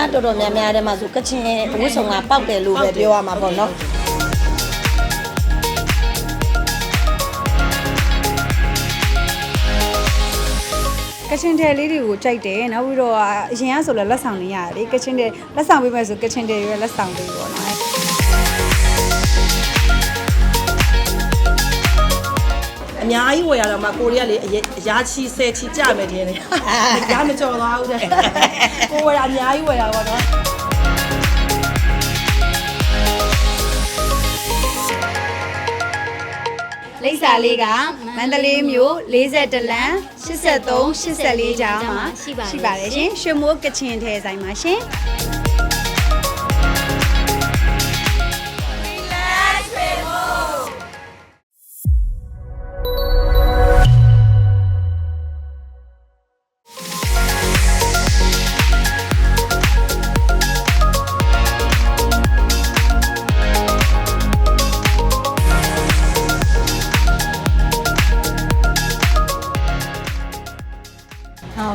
သားတော်တော်များများထဲမှာဆိုကချင်အဝတ်ဆောင်ကပေါက်တယ်လို့ပဲပြောရမှာပေါ့နော်ကချင်တယ်လေးတွေကိုကြိုက်တယ်နောက်ပြီးတော့အရင်ကဆိုလည်းလက်ဆောင်နေရတယ်လေကချင်တယ်လက်ဆောင်ပေးမယ်ဆိုကချင်တယ်ရွယ်လက်ဆောင်ပေးပေါ့နော် အများကြီးဝယ်ရတော့မှကိုရီးယားလေအရအရာချီဆယ်ချီကြမယ်တင်တယ်။ကြားမကြော်သွားဘူးတဲ့။ကိုဝယ်ရအများကြီးဝယ်ရပါတော့လိပ်စာလေးကမန္တလေးမြို့42လမ်း83 84ကျောင်းမှာရှိပါတယ်ရှင်ရွှေမိုးကချင်ထဲဆိုင်မှာရှင်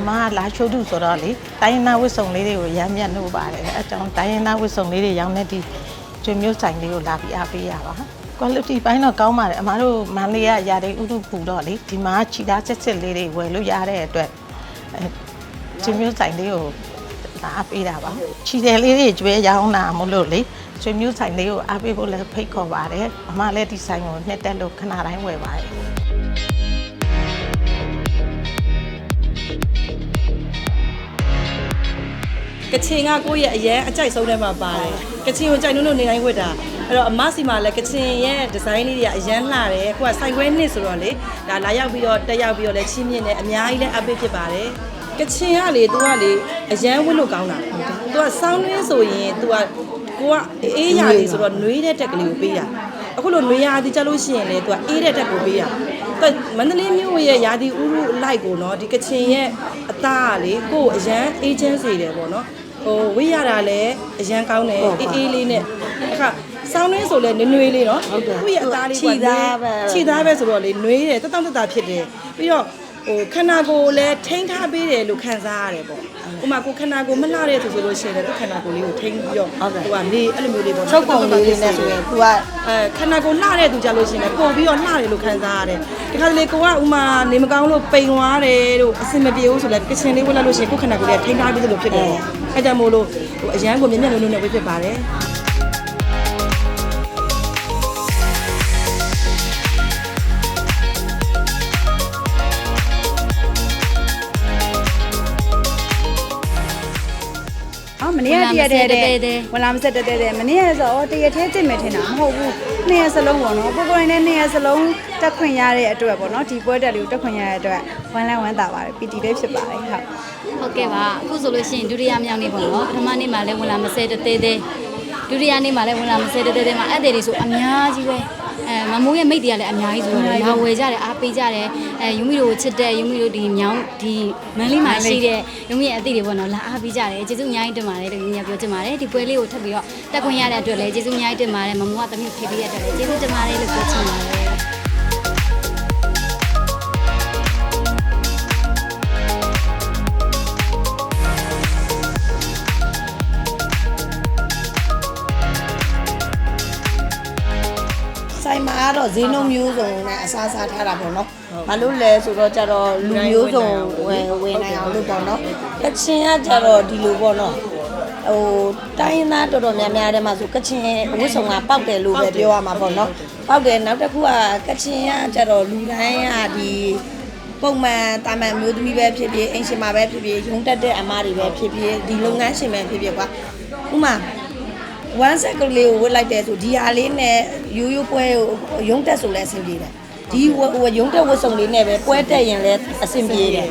ဟောမလာချိုးတူဆိုတော့လေတိုင်းရင်းသားဝတ်စုံလေးတွေကိုရမ်းမြတ်လို့ပါတယ်အဲအကြောင်းတိုင်းရင်းသားဝတ်စုံလေးတွေရောင်းတဲ့ဒီကျွေမျိုးဆိုင်လေးကိုလာပြီးအားပေးရပါ quality ဘိုင်းတော့ကောင်းပါတယ်အမားတို့မန္တလေးကຢာတွေဥတုပူတော့လေဒီမှာခြိသားချက်ချက်လေးတွေဝယ်လို့ရတဲ့အတွက်အဲကျွေမျိုးဆိုင်လေးကိုလာအားပေးတာပါခြိတယ်လေးတွေကျွဲရောင်းတာမလို့လေကျွေမျိုးဆိုင်လေးကိုအားပေးဖို့လည်းဖိတ်ခေါ်ပါတယ်အမလည်းဒီဆိုင်ကိုနှစ်တက်လို့ခဏတိုင်းဝယ်ပါတယ်။ ကချင်ကကိုယ့်ရဲ့အရန်အကြိုက်ဆုံးထဲမှာပါတယ်ကချင်ကိုကြိုက်နှုတ်လို့နေတိုင်းခွက်တာအဲ့တော့အမစီမှာလည်းကချင်ရဲ့ဒီဇိုင်းလေးတွေကအရန်လှတယ်ကိုကစိုက်ခွဲနှစ်ဆိုတော့လေဒါလာရောက်ပြီးတော့တက်ရောက်ပြီးတော့လည်းချင်းမြင့်နဲ့အများကြီးလည်းအပိတ်ဖြစ်ပါတယ်ကချင်ကလေသူကလေအရန်ဝတ်လို့ကောင်းတာသူကစောင်းနှင်းဆိုရင်သူကကိုကအေးရလေဆိုတော့နှွေးတဲ့တက်ကလေးကိုပေးတာအခုလိုနှွေးရသည်ကြလို့ရှိရင်လေသူကအေးတဲ့တက်ကိုပေးတာသူမန္တလေးမြို့ရဲ့ယာတီဥရုအလိုက်ကိုနော်ဒီကချင်ရဲ့အသားကလေကို့ကိုအရန်အေးချမ်းစေတယ်ပေါ့နော် ဟိုဝိရတာလည်းအရန်ကောင်းတယ်အေးအေးလေးနဲ့အခါစောင်းနှင်းဆိုလဲနွေ့နွေ့လေးနော်ကိုယ့်ရဲ့အသားလေးကခြိသားပဲခြိသားပဲဆိုတော့လေနွေးတယ်တက်တောင့်တက်တာဖြစ်တယ်ပြီးတော့ဟိုခန္ဓာကိုယ်ကိုလည်းထိန်းထားပေးတယ်လို့ခံစားရတယ်ပေါ့ဥပမာကိုယ်ခန္ဓာကိုယ်မလှတဲ့သူဆိုလို့ရှိရင်လည်းသူခန္ဓာကိုယ်လေးကိုထိန်းပြီးတော့ဟိုကနေအဲ့လိုမျိုးလေးပေါ့နော်ချုပ်ပုံလေးတွေနဲ့ဆိုရင် तू ကအဲခန္ဓာကိုယ်လှတဲ့သူကြလို့ရှိရင်လည်းပို့ပြီးတော့လှတယ်လို့ခံစားရတယ်ဒီခါတလေကိုကဥမာနေမကောင်းလို့ပိန်သွားတယ်လို့အဆင်မပြေဘူးဆိုလည်းကချင်လေးဝက်လိုက်လို့ရှိရင်ကိုယ်ခန္ဓာကိုယ်လေးကထိန်းထားပြီးသလိုဖြစ်တယ်ပေါ့ အဲကြောင့်မို့လို့ဟိုအရန်ကိုမြင်မြင်လုံးလုံးနဲ့ဝေးဖြစ်ပါတယ် တရက်တည်းတည်းဝလာမဆက်တည်းတည်းမနေ့ကဆိုတော့တရက်တည်းတင်မယ်ထင်တာမဟုတ်ဘူးနှစ်ရက်စလုံးပေါ့နော်ကိုကိုရင်နဲ့နှစ်ရက်စလုံးတက်ခွင့်ရတဲ့အတွက်ပေါ့နော်ဒီပွဲတက်လေးကိုတက်ခွင့်ရတဲ့အတွက်ဝမ်းလန်းဝမ်းသာပါတယ်ပီတီလေးဖြစ်ပါတယ်ဟုတ်ဟုတ်ကဲ့ပါအခုဆိုလို့ရှိရင်ဒုတိယမြောက်နေ့ပေါ့နော်ပထမနေ့မှာလည်းဝင်လာမဆဲတသေးသေးဒုတိယနေ့မှာလည်းဝင်လာမဆဲတသေးသေးမှာအဲ့တဲ့တွေဆိုအများကြီးပဲ အဲမမိုးရဲ့မိတ်တွေကလည်းအများကြီးဆိုတော့လာဝယ်ကြတယ်အားပေးကြတယ်အဲယူမီတို့ကိုချစ်တဲ့ယူမီတို့ဒီမြောင်းဒီမန်းလေးမှာရှိတဲ့ယူမီရဲ့အသည့်တွေပေါ့နော်လာအားပေးကြတယ်ကျေးဇူးအများကြီးတင်ပါတယ်လို့ညီညာပြောချင်ပါတယ်ဒီပွဲလေးကိုထပ်ပြီးတော့တက်ခွင့်ရတဲ့အတွက်လည်းကျေးဇူးအများကြီးတင်ပါတယ်မမိုးကတမီးဖိပေးရတဲ့အတွက်လည်းကျေးဇူးတင်ပါတယ်လို့ပြောချင်ပါတယ် ဆိုင်မှာကတော့ဈေးနှုန်းမျိုးစုံနဲ့အစားစားထားတာပေါ့နော်။ဘာလို့လဲဆိုတော့ကြတော့လူမျိုးစုံဝယ်ဝယ်နိုင်အောင်လို့ပေါ့နော်။ကချင်ကကြတော့ဒီလိုပေါ့နော်။ဟိုတိုင်းရင်းသားတော်တော်များများထဲမှာဆိုကချင်အဝတ်ဆောင်ကပေါက်တယ်လို့ပဲပြောရမှာပေါ့နော်။ပေါက်တယ်နောက်တစ်ခုကကချင်ကကြတော့လူတိုင်းကဒီပုံမှန်တာမန်အမျိုးသမီးပဲဖြစ်ဖြစ်အင်ရှင်မပဲဖြစ်ဖြစ်ရုံတက်တဲ့အမားတွေပဲဖြစ်ဖြစ်ဒီလုပ်ငန်းရှင်ပဲဖြစ်ဖြစ်ကွာ။ဥပမာ one set ကလေးကိုဝတ်လိုက်တယ်ဆိုဒီဟာလေးနဲ့ရိုးရိုးပွဲကိုရုံးတက်ဆိုလည်းအဆင်ပြေတယ်ဒီဝဟိုရုံးတက်ဝတ်စုံလေးနဲ့ပဲပွဲတက်ရင်လည်းအဆင်ပြေတယ်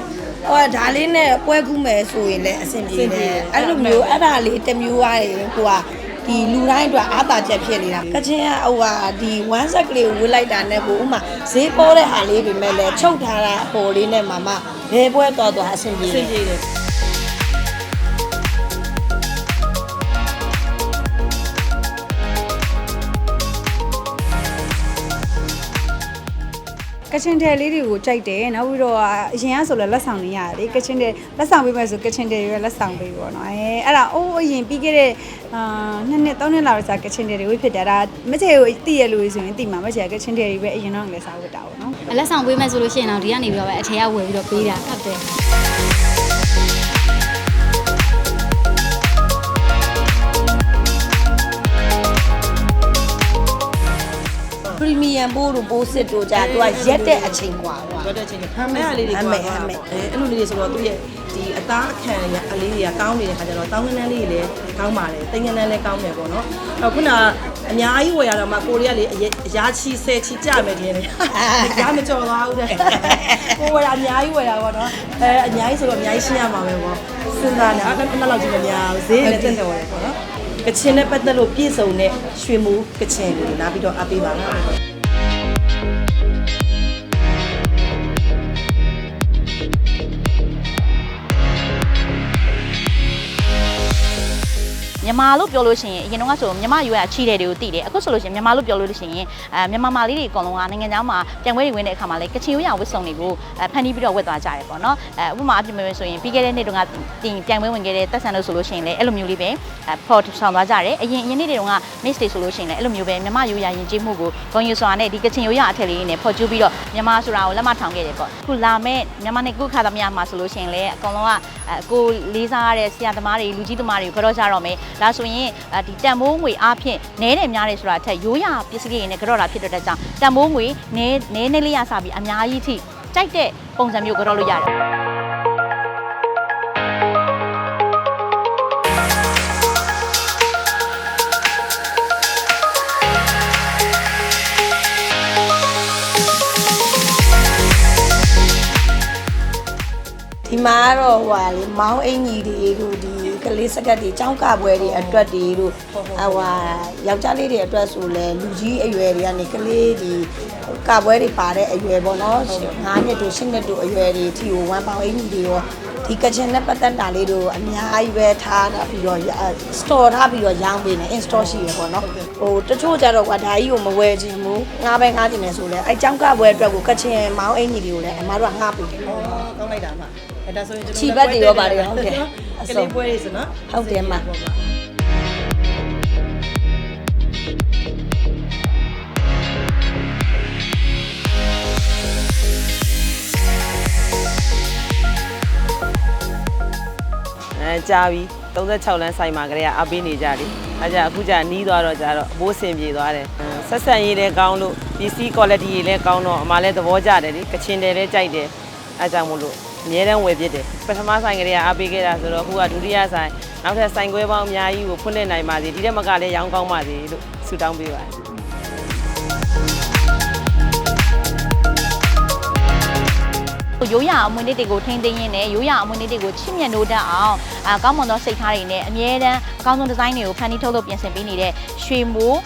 ဟောဒါလေးနဲ့ပွဲကူးမယ်ဆိုရင်လည်းအဆင်ပြေတယ်အဲ့လိုမျိုးအဲ့ဒါလေးတစ်မျိုးရရင်ကိုကဒီလူတိုင်းအတွက်အားသာချက်ဖြစ်နေတာကချင်ကဟိုဟာဒီ one set ကလေးကိုဝတ်လိုက်တာနဲ့ကိုဥမာဈေးပေါ်တဲ့ဟာလေးပဲမဲ့လဲချုပ်ထားတာအပေါ်လေးနဲ့မှမဘယ်ပွဲတော်တော်အဆင်ပြေအဆတယ် ကကချင်တယ်လေးတွေကိုကြိုက်တယ်နောက်ပြီးတော့အရင်ကဆိုလည်းလက်ဆောင်နေရတယ်လေကချင်တယ်လက်ဆောင်ပေးမယ်ဆိုကချင်တယ်တွေလက်ဆောင်ပေးပေါ့နော်အဲအဲ့ဒါအိုးအရင်ပြီးခဲ့တဲ့အာနှစ်နှစ်သုံးနှစ်လောက်ကြာကချင်တယ်တွေဝိဖြစ်တယ်ဒါမချေကိုသိရလို့ဆိုရင်သိမှာမချေကချင်တယ်တွေပဲအရင်တော့လည်းစားဝတ်တာပေါ့နော်အလက်ဆောင်ပေးမယ်ဆိုလို့ရှိရင်တော့ဒီကနေပြီးတော့ပဲအထက်ကဝယ်ပြီးတော့ပေးတာဟုတ်တယ် ပရီမီယံပိုးတို့ပိုးစစ်တို့ကြာသူကရက်တဲ့အချိန်กว่า ပြောတဲ့အချိန်ကဟမ်းမဲလေးတွေ ဟမ်းမဲဟမ်းမဲ အဲအဲ့လိုလေးတွေဆိုတော့သူ့ရဲ့ဒီအသားအခံရအလေးတွေကကောင်းနေတဲ့ခါကျတော့တောင်းငန်းလေးတွေလည်းကောင်းပါတယ်တိမ်ငန်းလည်းကောင်းတယ်ပေါ့နော်အဲ့ခုနကအများကြီးဝယ်ရတော့မှကိုရီးယားလေးအရာချီဆယ်ချီကြမယ်ခြင်းလေရမကြော်သွားဘူးတဲ့ကိုဝယ်ရအများကြီးဝယ်ရပါတော့အဲအများကြီးဆိုတော့အများကြီးရှင်းရမှာပဲပေါ့စဉ်းစားနေအဲ့ဒါလောက်ကြီးမများဘူးဈေးလည်းတက်တော်တယ်ပေါ့နော် ကချင်နဲ့ပတ်သက်လို့ပြည့်စုံတဲ့ရွှေမူကချင်ကိုလာပြီးတော့အပေးပါ မြန်မာလို့ပြောလို့ရှိရင်အရင်တော့ကဆိုမြန်မာရွေးကချီတယ်တွေကိုတည်တယ်အခုဆိုလို့ရှိရင်မြန်မာလို့ပြောလို့ရှိရင်အဲမြန်မာမာလေးတွေအကုန်လုံးကနိုင်ငံခြားမှာပြန်ပွဲတွေဝင်တဲ့အခါမှာလည်းကချင်ရွေးရဝစ်စုံတွေကိုအဲဖန်တီးပြီးတော့ဝတ်သွားကြတယ်ပေါ့နော်အဲဥပမာအပြင်မဲ့ဆိုရင်ပြီးခဲ့တဲ့နှစ်တုန်းကတင်ပြန်ပွဲဝင်ခဲ့တဲ့တက်ဆန်လို့ဆိုလို့ရှိရင်လည်းအဲ့လိုမျိုးလေးပဲအဲဖော်ဆောင်သွားကြတယ်အရင်အရင်နှစ်တွေတုန်းက miss တွေဆိုလို့ရှိရင်လည်းအဲ့လိုမျိုးပဲမြန်မာရွေးရရင်ကျေးမှုကိုဂုဏ်ယူစွာနဲ့ဒီကချင်ရွေးရအထက်လေးနဲ့ဖော်ကျူးပြီးတော့မြန်မာဆိုတာကိုလက်မထောင်ခဲ့တယ်ပေါ့အခုလာမဲ့မြန်မာနဲ့ကုခါသမယမှာဆိုလို့ရှိရင်လည်းအကုန်လုံးကအဲကိုလေးစားရတဲ့ဆရာသမားတွေလူကြီးသမားတွေကိုကြော့ကြတော့မယ်ဒါဆိုရင်ဒီတန်မိုးငွေအားဖြင့်နဲတယ်များတယ်ဆိုတာအထက်ရိုးရပစ္စည်းတွေနဲ့ကြော့တာဖြစ်တဲ့ကြောင့်တန်မိုးငွေနဲနဲနဲလေးရစပြီးအများကြီးထိကြိုက်တဲ့ပုံစံမျိုးကြော့လို့ရတယ်ဒီမှာကတော့ဟိုဟာလေမောင်းအင်ကြီးတွေတို့ဒီ ကလေးစကတ်တွေចောင်းကပွဲတွေအတွက်တွေတို့ဟိုဟာယောက်ျားလေးတွေအတွက်ဆိုလဲလူကြီးအရွယ်တွေကနေကလေးဒီကပွဲတွေပါတဲ့အရွယ်ပေါ့နော်9နှစ်တို့10နှစ်တို့အရွယ်တွေအထိကိုဝမ်ပေါင်အင်ကြီးတွေရောဒီကချင်နဲ့ပတ်သက်တာလေးတို့အများကြီးပဲထားတာပြီးတော့ store ထားပြီးတော့ရောင်းပေးနေ install ရှိရပေါ့နော်ဟိုတချို့ကြတော့ကွာဒါကြီးကိုမဝယ်ချင်ဘူးငါးပဲငါးချင်တယ်ဆိုလဲအဲចောင်းကပွဲအတွက်ကိုကချင်မောင်းအင်ကြီးတွေကိုလည်းအမားတို့ကငှားပေးတယ် ကောင်းလိုက်တာမှအဲဒါဆိုရင်ကျွန်တော်ခြိပတ်တွေရောပါတယ်ဟုတ်တယ်ကလေးပွဲတွေဆိုနော်ဟုတ်တယ်မှာအဲကြာပြီ36လမ်းဆိုင်မှာကလေးကအပေးနေကြတယ်အဲကြအခုကြာနီးသွားတော့ကြာတော့အဘိုးစင်ပြေသွားတယ်အဲဆက်ဆံရေးလည်းကောင်းလို့ပစ္စည်း quality တွေလည်းကောင်းတော့အမလည်းသဘောကျတယ်လေကချင်တယ်လည်းကြိုက်တယ် အဲကြောင့်မို့လို့အများတန်းဝယ်ဖြစ်တယ်ပထမဆိုင်ကလေးကအပေးခဲ့တာဆိုတော့အခုကဒုတိယဆိုင်နောက်ထပ်ဆိုင်ခွဲပေါင်းအများကြီးကိုဖွင့်လှစ်နိုင်ပါစေဒီထက်မကလည်းရောင်းကောင်းပါစေလို့ဆုတောင်းပေးပါတယ်ရိုးရအမွေနေ့တွေကိုထိန်းသိမ်းရင်းနဲ့ရိုးရအမွေနေ့တွေကိုချစ်မြတ်နိုးတတ်အောင်အကောင်းမွန်သောစိတ်ထားတွေနဲ့အမြဲတမ်းအကောင်းဆုံးဒီဇိုင်းတွေကိုဖန်တီးထုတ်လုပ်ပြင်ဆင်ပေးနေတဲ့ရွှေမိုး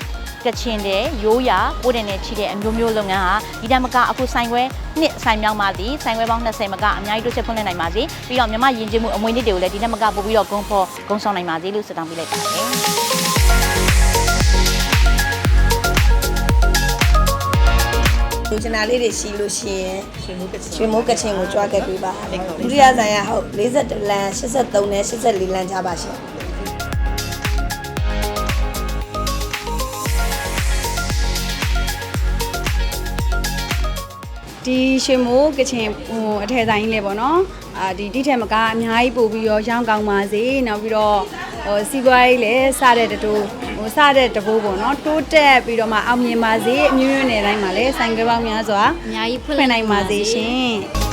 ကချင်တဲ့ရိုးရပိုးတယ်နဲ့ချီတဲ့အမျိုးမျိုးလုပ်ငန်းဟာဒီတမကအခုဆိုင်ခွဲနှစ် ဆိုင်မြောင်းပါသည်ဆိုင်ခွဲပေါင်း20မကအများကြီးတိုးချက်ဖွင့်လှစ်နိုင်ပါစေပြီးတော့မြမယဉ်ကျေးမှုအမွေနေ့တွေကိုလည်းဒီတမကပို့ပြီးတော့ဂုံဖော်ဂုံဆောင်နိုင်ပါစေလို့ဆုတောင်းပေးလိုက်ပါတယ်လူချင်တာလေးတွေရှိလို့ရှိရင်ရှင်မှုကချင်ရွှေမိုးကချင်ကိုကြွားခဲ့ပေးပါဒုတိယဆိုင်ရဟုတ်42လမ်း83နဲ့84လမ်းကြားပါရှင် ဒီရွှေမိုးကချင်ဟိုအထည်ဆိုင်ကြီးလေးပေါ့နော်အာဒီဒီထက်မကအများကြီးပို့ပြီးတော့ရောင်းကောင်းပါစေနောက်ပြီးတော့ဟိုစီးပွားရေးလည်းစတဲ့တတူဟိုစတဲ့တဘိုးပေါ့နော်တိုးတက်ပြီးတော့မှအောင်မြင်ပါစေအမျိုးမျိုးနယ်တိုင်းမှာလည်းဆိုင်ကပေါင်းများစွာအများကြီးဖွင့်ဖွလှစ်င့်နိုင်ပါစေရှင်